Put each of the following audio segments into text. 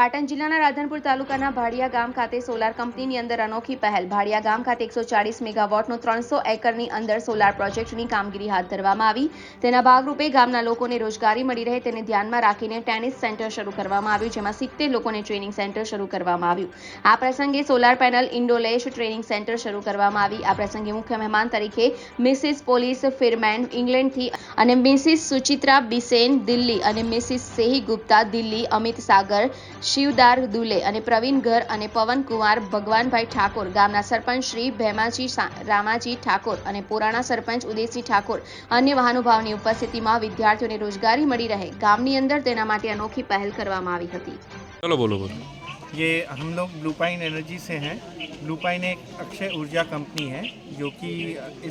પાટણ જિલ્લાના રાધનપુર તાલુકાના ભાડિયા ગામ ખાતે સોલાર કંપનીની અંદર અનોખી પહેલ ભાડિયા ગામ ખાતે એકસો ચાળીસ મેગાવોટનો ત્રણસો એકરની અંદર સોલાર પ્રોજેક્ટની કામગીરી હાથ ધરવામાં આવી તેના ભાગરૂપે ગામના લોકોને રોજગારી મળી રહે તેને ધ્યાનમાં રાખીને ટેનિસ સેન્ટર શરૂ કરવામાં આવ્યું જેમાં સિત્તેર લોકોને ટ્રેનિંગ સેન્ટર શરૂ કરવામાં આવ્યું આ પ્રસંગે સોલાર પેનલ ઇન્ડોલેશ ટ્રેનિંગ સેન્ટર શરૂ કરવામાં આવી આ પ્રસંગે મુખ્ય મહેમાન તરીકે મિસિસ પોલીસ ફિરમેન ઇંગ્લેન્ડથી અને મિસિસ સુચિત્રા બિસેન દિલ્હી અને મિસિસ સેહી ગુપ્તા દિલ્હી અમિત સાગર શિવદાર દુલે અને પ્રવીણ ઘર અને પવન કુમાર ભગવાનભાઈ ઠાકોર ગામના સરપંચ શ્રી ભેમાજી રામાજી ઠાકોર અને પુરાણા સરપંચ ઉદયસિંહ ઠાકોર અન્ય મહાનુભાવની ઉપસ્થિતિમાં વિદ્યાર્થીઓને રોજગારી મળી રહે ગામની અંદર તેના માટે અનોખી પહેલ કરવામાં આવી હતી ચલો બોલો બોલો ये हम लोग ब्लू एनर्जी से हैं ब्लू एक अक्षय ऊर्जा कंपनी है जो कि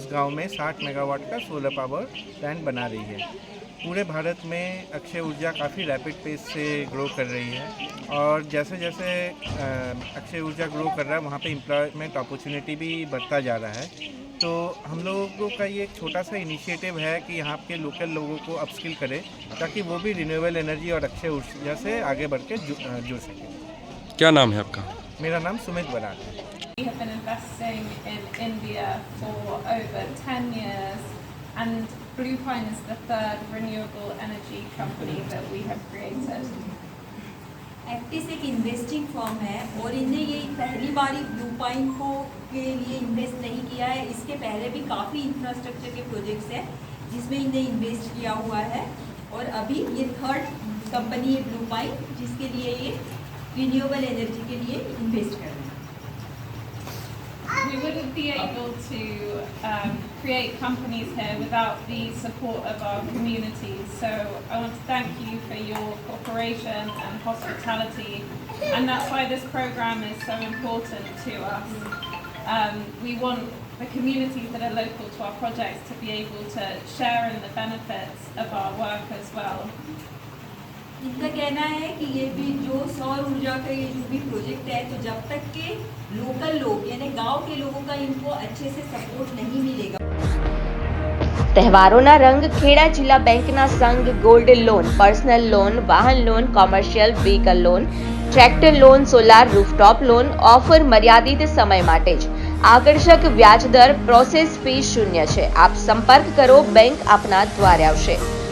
इस गांव में 60 मेगावाट का सोलर पावर प्लांट बना रही है पूरे भारत में अक्षय ऊर्जा काफ़ी रैपिड पेस से ग्रो कर रही है और जैसे जैसे अक्षय ऊर्जा ग्रो कर रहा है वहाँ पे एम्प्लॉयमेंट अपॉर्चुनिटी भी बढ़ता जा रहा है तो हम लोगों का ये एक छोटा सा इनिशिएटिव है कि यहाँ के लोकल लोगों को अपस्किल करें ताकि वो भी रिन्यूएबल एनर्जी और अक्षय ऊर्जा से आगे बढ़ के जुड़ सकें क्या नाम है आपका मेरा नाम सुमित बराट है And Blue Pine is the third renewable energy company that we have created. एक्टिस एक इन्वेस्टिंग फॉर्म है और इनने ये पहली बार ही ब्लू पाइन को के लिए इन्वेस्ट नहीं किया है इसके पहले भी काफ़ी इंफ्रास्ट्रक्चर के प्रोजेक्ट्स हैं जिसमें इनने इन्वेस्ट किया हुआ है और अभी ये थर्ड कंपनी है ब्लू पाइन जिसके लिए ये रिन्यूएबल एनर्जी के लिए इन्वेस्ट कर रहे हैं we wouldn't be able to um, create companies here without the support of our communities. So I want to thank you for your cooperation and hospitality, and that's why this program is so important to us. Um, we want the communities that are local to our projects to be able to share in the benefits of our work as well. इनका कहना है कि ये भी जो सौर ऊर्जा का ये जो भी प्रोजेक्ट है तो जब तक के लोकल लोग यानी गांव के लोगों का इनको अच्छे से सपोर्ट नहीं मिलेगा તહેવારોના રંગ ખેડા જિલ્લા બેંકના સંઘ ગોલ્ડ લોન પર્સનલ લોન વાહન loan commercial vehicle loan tractor loan solar rooftop loan offer મર્યાદિત સમય માટે જ આકર્ષક વ્યાજદર પ્રોસેસ ફી શૂન્ય છે આપ સંપર્ક કરો બેંક આપના દ્વારે આવશે